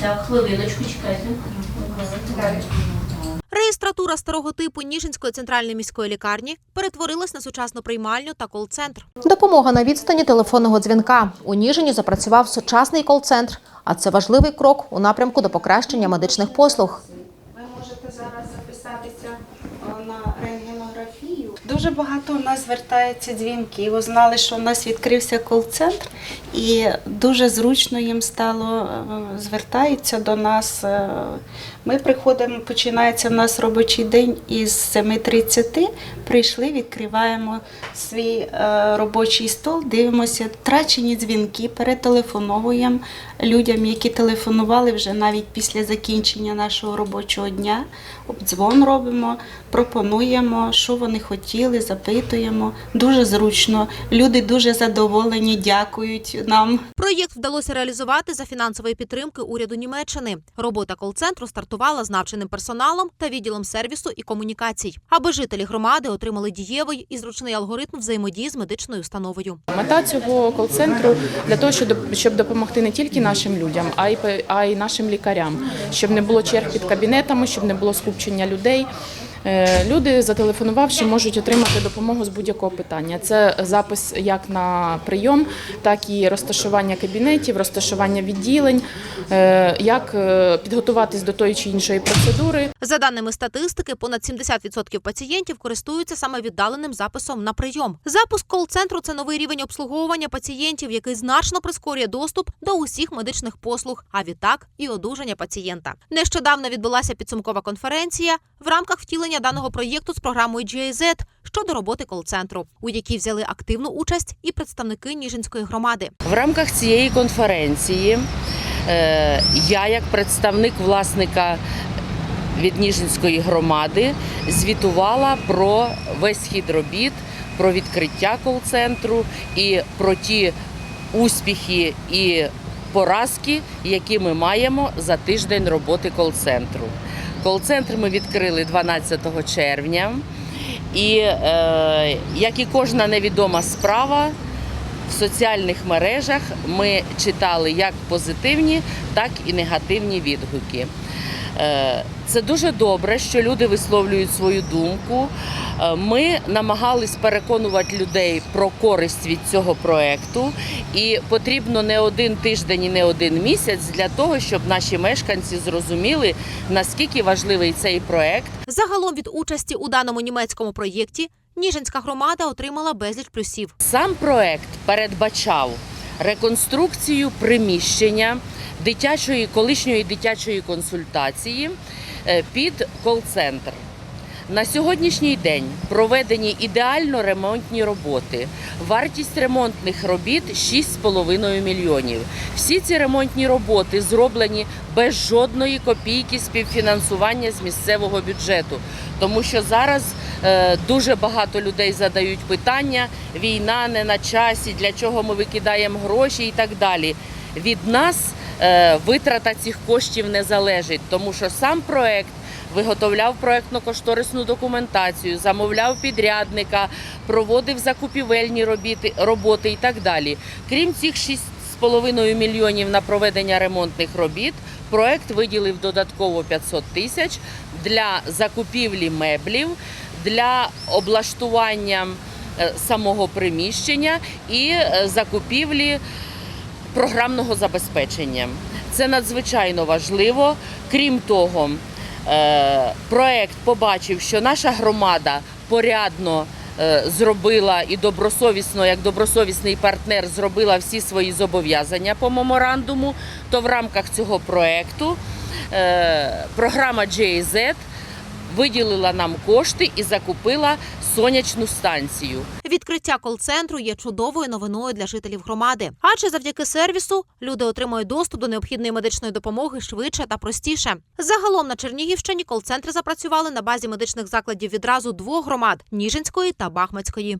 Так, хвилиночку, чекайте. Реєстратура старого типу Ніжинської центральної міської лікарні перетворилась на сучасну приймальню та кол-центр. Допомога на відстані телефонного дзвінка. У Ніжині запрацював сучасний кол-центр, а це важливий крок у напрямку до покращення медичних послуг. Ви можете зараз записатися е, на рентгенографію. Дуже багато у нас звертається дзвінків. Узнали, що у нас відкрився кол-центр, і дуже зручно їм стало звертається звертаються до нас. Е, Ми приходимо, починається в нас робочий день із 7.30. Прийшли, відкриваємо свій е, робочий стол, дивимося втрачені дзвінки, перетелефоновуємо людям, які телефонували вже навіть після закінчення нашого робочого дня. Обдзвон робимо, пропонуємо, що вони хотіли, запитуємо. Дуже зручно. Люди дуже задоволені, дякують нам. Проєкт вдалося реалізувати за фінансової підтримки уряду Німеччини. Робота кол-центру стартувала з навченим персоналом та відділом сервісу і комунікацій, аби жителі громади отримали дієвий і зручний алгоритм взаємодії з медичною установою. Мета цього кол-центру для того, щоб доп- щоб допомогти не тільки нашим людям, а й а й нашим лікарям, щоб не було черг під кабінетами, щоб не було скупчення людей. Е, Люди, зателефонувавши, можуть отримати допомогу з будь-якого питання. Це запис як на прийом, так і розташування кабінетів, розташування відділень, е, як е, підготуватись до тої чи іншої процедури, За даними статистики, понад 70% пацієнтів користуються саме віддаленим записом на прийом. Запуск кол-центру це новий рівень обслуговування пацієнтів, який значно прискорює доступ до усіх медичних послуг, а відтак і одужання пацієнта. Нещодавно відбулася підсумкова конференція в рамках втілення даного проєкту з програмою GIZ щодо роботи кол-центру, у якій взяли активну участь і представники Ніжинської громади. В рамках цієї конференції е, я, як представник власника від Ніжинської громади, звітувала про весь хід робіт, про відкриття кол-центру і про ті успіхи і поразки, які ми маємо за тиждень роботи кол-центру. Кол-центр ми відкрили 12 червня. І е, як і кожна невідома справа, в соціальних мережах ми читали як позитивні, так і негативні відгуки. Е, Це дуже добре, що люди висловлюють свою думку. Е, Ми намагались переконувати людей про користь від цього проекту, і потрібно не один тиждень і не один місяць для того, щоб наші мешканці зрозуміли, наскільки важливий цей проект. Загалом від участі у даному німецькому проєкті Ніжинська громада отримала безліч плюсів. Сам проект передбачав реконструкцію приміщення дитячої колишньої дитячої консультації е, під кол-центр. На сьогоднішній день проведені ідеально ремонтні роботи. Вартість ремонтних робіт 6,5 мільйонів. Всі ці ремонтні роботи зроблені без жодної копійки співфінансування з місцевого бюджету, тому що зараз е, дуже багато людей задають питання: війна не на часі, для чого ми викидаємо гроші і так далі. Від нас витрата цих коштів не залежить, тому що сам проект виготовляв проектно-кошторисну документацію, замовляв підрядника, проводив закупівельні робіти, роботи і так далі. Крім цих 6,5 мільйонів на проведення ремонтних робіт, проект виділив додатково 500 тисяч для закупівлі меблів, для облаштування е, самого приміщення і е, закупівлі програмного забезпечення. Це надзвичайно важливо. Крім того, е, проект побачив, що наша громада порядно е, зробила і добросовісно, як добросовісний партнер, зробила всі свої зобов'язання по меморандуму. То в рамках цього проекту е, програма GIZ виділила нам кошти і закупила сонячну станцію. Відкриття кол-центру є чудовою новиною для жителів громади, адже завдяки сервісу люди отримують доступ до необхідної медичної допомоги швидше та простіше. Загалом на Чернігівщині кол-центри запрацювали на базі медичних закладів відразу двох громад Ніжинської та Бахмацької.